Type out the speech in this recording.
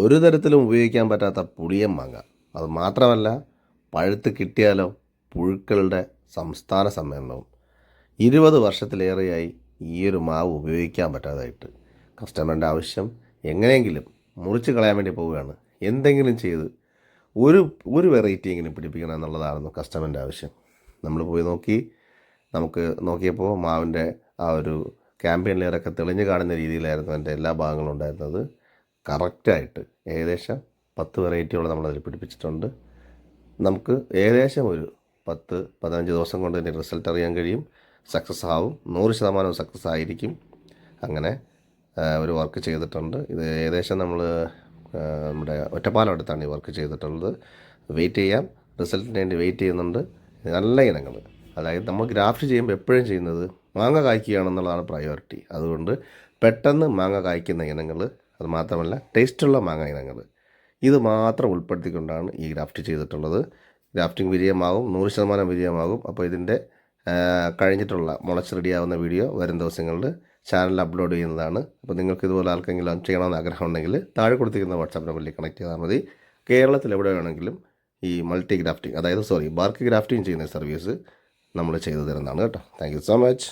ഒരു തരത്തിലും ഉപയോഗിക്കാൻ പറ്റാത്ത പുളിയൻ മാങ്ങ. അത് മാത്രമല്ല പഴുത്ത് കിട്ടിയാലോ പുഴുക്കളുടെ സംസ്ഥാന സമ്മേളനവും. ഇരുപത് വർഷത്തിലേറെയായി ഈ ഒരു മാവ് ഉപയോഗിക്കാൻ പറ്റാതായിട്ട്. കസ്റ്റമറിന്റെ ആവശ്യം എങ്ങനെയെങ്കിലും മുറിച്ച് കളയാൻ വേണ്ടി പോവുകയാണ്. എന്തെങ്കിലും ചെയ്ത് ഒരു ഒരു വെറൈറ്റി എങ്കിലും പിടിപ്പിക്കണം എന്നുള്ളതായിരുന്നു കസ്റ്റമറിന്റെ ആവശ്യം. നമ്മൾ പോയി നോക്കി. നമുക്ക് നോക്കിയപ്പോൾ മാവിന്റെ ആ ഒരു ക്യാമ്പയിൻ ലെയറൊക്കെ തെളിഞ്ഞു കാണുന്ന രീതിയിലായിരുന്നു എന്റെ എല്ലാ ഭാഗങ്ങളും ഉണ്ടായിരുന്നത്. കറക്റ്റായിട്ട് ഏകദേശം പത്ത് വെറൈറ്റിയോളം നമ്മളതിൽ പിടിപ്പിച്ചിട്ടുണ്ട്. നമുക്ക് ഏകദേശം ഒരു പത്ത് പതിനഞ്ച് ദിവസം കൊണ്ട് തന്നെ റിസൾട്ട് അറിയാൻ കഴിയും. സക്സസ് ആവും. നൂറ് ശതമാനം സക്സസ് ആയിരിക്കും. അങ്ങനെ ഒരു വർക്ക് ചെയ്തിട്ടുണ്ട്. ഇത് ഏകദേശം നമ്മൾ നമ്മുടെ ഒറ്റപ്പാലം അടുത്താണ് ഈ വർക്ക് ചെയ്തിട്ടുള്ളത്. വെയിറ്റ് ചെയ്യാം. റിസൾട്ടിന് വേണ്ടി വെയിറ്റ് ചെയ്യുന്നുണ്ട്. നല്ല ഇനങ്ങൾ. അതായത് നമ്മൾ ഗ്രാഫ്റ്റ് ചെയ്യുമ്പോൾ എപ്പോഴും ചെയ്യുന്നത് മാങ്ങ കായ്ക്കുകയാണെന്നുള്ളതാണ് പ്രയോറിറ്റി അതുകൊണ്ട് പെട്ടെന്ന് മാങ്ങ കായ്ക്കുന്ന ഇനങ്ങൾ അത് മാത്രമല്ല ടേസ്റ്റുള്ള മാങ്ങ ഇനങ്ങൾ ഇത് മാത്രം ഉൾപ്പെടുത്തിക്കൊണ്ടാണ് ഈ ഗ്രാഫ്റ്റ് ചെയ്തിട്ടുള്ളത്. ഗ്രാഫ്റ്റിംഗ് വിജയമാകും നൂറ് ശതമാനം വിജയമാകും. അപ്പോൾ ഇതിന്റെ കഴിഞ്ഞിട്ടുള്ള മുളച്ച് റെഡിയാവുന്ന വീഡിയോ വരും ദിവസങ്ങളിൽ ചാനലിൽ അപ്ലോഡ് ചെയ്യുന്നതാണ്. അപ്പോൾ നിങ്ങൾക്ക് ഇതുപോലെ ആർക്കെങ്കിലും ചെയ്യണമെന്ന് ആഗ്രഹം ഉണ്ടെങ്കിൽ താഴെ കൊടുത്തിരിക്കുന്ന വാട്സാപ്പ് നമ്പറിൽ കണക്ട് ചെയ്താൽ മതി. കേരളത്തിൽ എവിടെ വേണമെങ്കിലും ഈ മൾട്ടി ഗ്രാഫ്റ്റിംഗ് അതായത് സോറി ബാർക്ക് ഗ്രാഫ്റ്റിംഗ് ചെയ്യുന്ന സർവീസ് നമ്മൾ ചെയ്തു തരുന്നതാണ് കേട്ടോ. Thank so much.